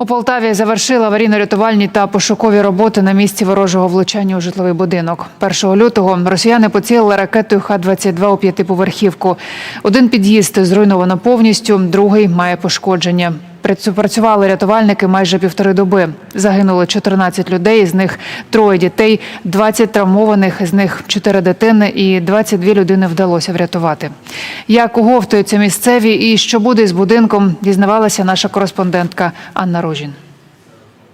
У Полтаві завершили аварійно-рятувальні та пошукові роботи на місці ворожого влучання у житловий будинок. 1 лютого росіяни поцілили ракетою Х-22 у п'ятиповерхівку. Один під'їзд зруйновано повністю, другий має пошкодження. Працю- Працювали рятувальники майже півтори доби. Загинуло 14 людей, з них троє дітей, 20 травмованих, з них 4 дитини і 22 людини вдалося врятувати. Як оговтуються місцеві і що буде з будинком, дізнавалася наша кореспондентка Анна Рожін.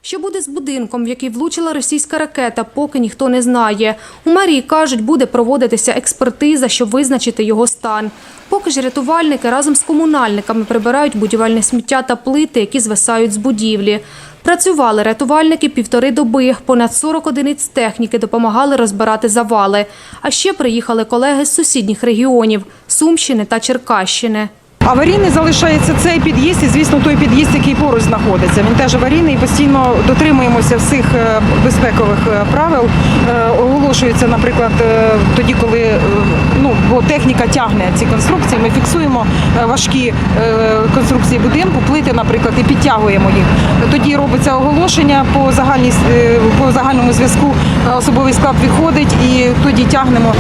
Що буде з будинком, в який влучила російська ракета, поки ніхто не знає. У мерії кажуть, буде проводитися експертиза, щоб визначити його стан. Поки ж рятувальники разом з комунальниками прибирають будівельне сміття та плити, які звисають з будівлі. Працювали рятувальники півтори доби. Понад 40 одиниць техніки допомагали розбирати завали. А ще приїхали колеги з сусідніх регіонів – Сумщини та Черкащини. Аварійний залишається цей під'їзд і, звісно, той під'їзд, який поруч знаходиться. Він теж аварійний постійно дотримуємося всіх е, безпекових е, правил. Е, Оголошується, наприклад, тоді, коли ну, бо техніка тягне ці конструкції, ми фіксуємо важкі конструкції будинку, плити, наприклад, і підтягуємо їх. Тоді робиться оголошення по, загальній, по загальному зв'язку. Особовий склад виходить і тоді тягнемо.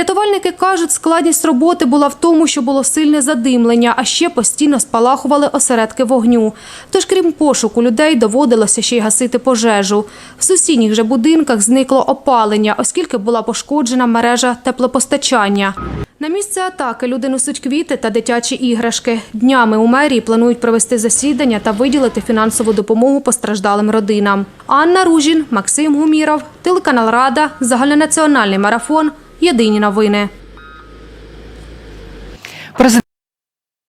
Рятувальники кажуть, складність роботи була в тому, що було сильне задимлення, а ще постійно спалахували осередки вогню. Тож, крім пошуку людей, доводилося ще й гасити пожежу. В сусідніх же будинках зникло опалення, оскільки була пошкоджена мережа теплопостачання. На місце атаки люди несуть квіти та дитячі іграшки. Днями у мерії планують провести засідання та виділити фінансову допомогу постраждалим родинам. Анна Ружін, Максим Гуміров, телеканал Рада, загальнонаціональний марафон. Єдині новини.